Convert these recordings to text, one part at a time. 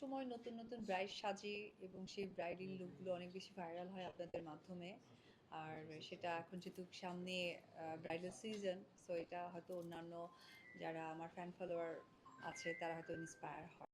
সময় নতুন নতুন ব্রাইড সাজে এবং সেই ব্রাইডাল লুকগুলো অনেক বেশি ভাইরাল হয় আপনাদের মাধ্যমে। আর সেটা এখন যেহেতু সামনে ব্রাইডাল সিজন সো এটা হয়তো অন্যান্য যারা আমার ফ্যান ফলোয়ার আছে, তারা হয়তো ইন্সপায়ার হয়।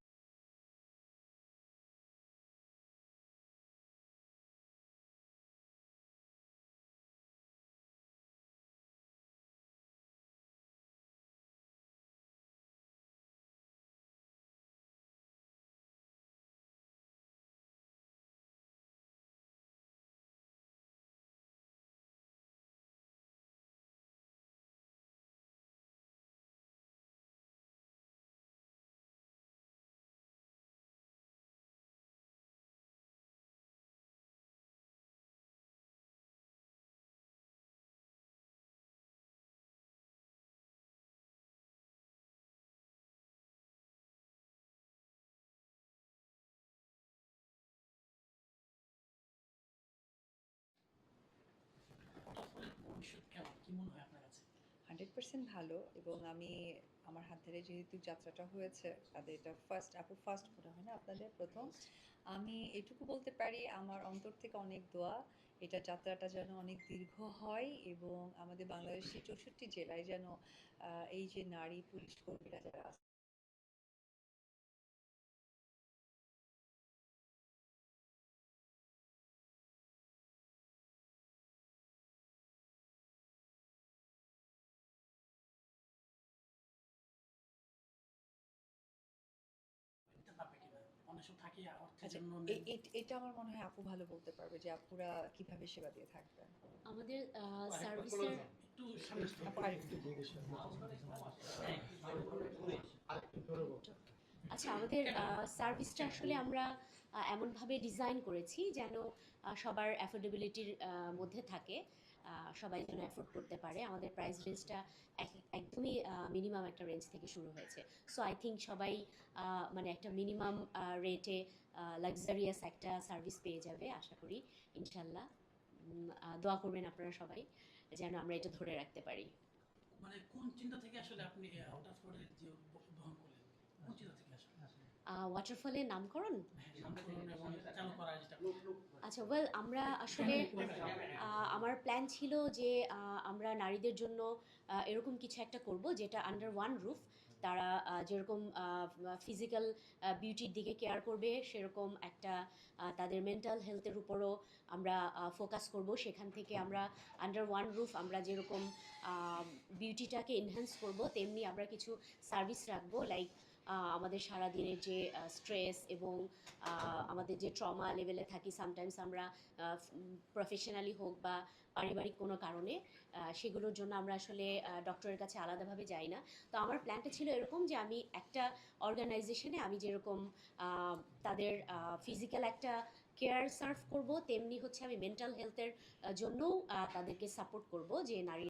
হান্ড্রেড পার্সেন্ট ভালো এবং আমি আমার হাত ধরে যেহেতু যাত্রাটা হয়েছে, তাদের এটা ফার্স্ট আপু ফার্স্ট মনে হয় না আপনাদের প্রথম। আমি এটুকু বলতে পারি, আমার অন্তর থেকে অনেক দোয়া। এটা যাত্রাটা যেন অনেক দীর্ঘ হয় এবং আমাদের বাংলাদেশের চৌষট্টি জেলায় যেন এই যে নারী পুলিশ কর্মীরা যারা অনেক সময় থাকে অর্থের আচ্ছা জন্য এটা আমার মনে হয় আপু ভালো বলতে পারবে যে আপুরা কীভাবে সেবা দিয়ে থাকবেন। আমাদের সার্ভিসের একটু আচ্ছা আমাদের সার্ভিসটা আসলে আমরা এমনভাবে ডিজাইন করেছি যেন সবার অ্যাফোর্ডেবিলিটির মধ্যে থাকে। সবাই যেন অ্যাফোর্ড করতে পারে। আমাদের প্রাইস রেঞ্জটা একদমই মিনিমাম একটা রেঞ্জ থেকে শুরু হয়েছে। সো আই থিঙ্ক সবাই আহ, মানে একটা মিনিমাম রেটে লাক্সারিয়াস একটা সার্ভিস পেয়ে যাবে আশা করি। ইনশাল্লাহ উম, আহ, দোয়া করবেন আপনারা সবাই যেন আমরা এটা ধরে রাখতে পারি। মানে কোন চিন্তা থেকে আসলে আপনি আউট অফ যে গ্রহণ করলেন? কোন চিন্তা থেকে আসলে? ওয়াটারফলের নামকরণ? হ্যাঁ, নামকরণ এবং চালু করা যেটা আচ্ছা ওয়েল আমরা আসলে আমার প্ল্যান ছিল যে আমরা নারীদের জন্য এরকম কিছু একটা করব যেটা আন্ডার ওয়ান রুফ তারা যেরকম ফিজিক্যাল বিউটির দিকে কেয়ার করবে সেরকম একটা তাদের মেন্টাল হেলথের উপরও আমরা ফোকাস করব। সেখান থেকে আমরা আন্ডার ওয়ান রুফ আমরা যেরকম বিউটিটাকে এনহ্যান্স করব তেমনি আমরা কিছু সার্ভিস রাখব লাইক আমাদের সারাদিনের যে স্ট্রেস এবং আমাদের যে ট্রমা লেভেলে থাকি সামটাইমস আমরা প্রফেশনালি হোক বা পারিবারিক কোনো কারণে সেগুলোর জন্য আমরা আসলে ডক্টরের কাছে আলাদাভাবে যাই না। তো আমার প্ল্যানটা ছিল এরকম যে, আমি একটা অর্গানাইজেশনে আমি যেরকম তাদের ফিজিক্যাল একটা কেয়ার সার্ভ করব, তেমনি হচ্ছে আমি মেন্টাল হেলথের জন্যও তাদেরকে সাপোর্ট করব যে, নারী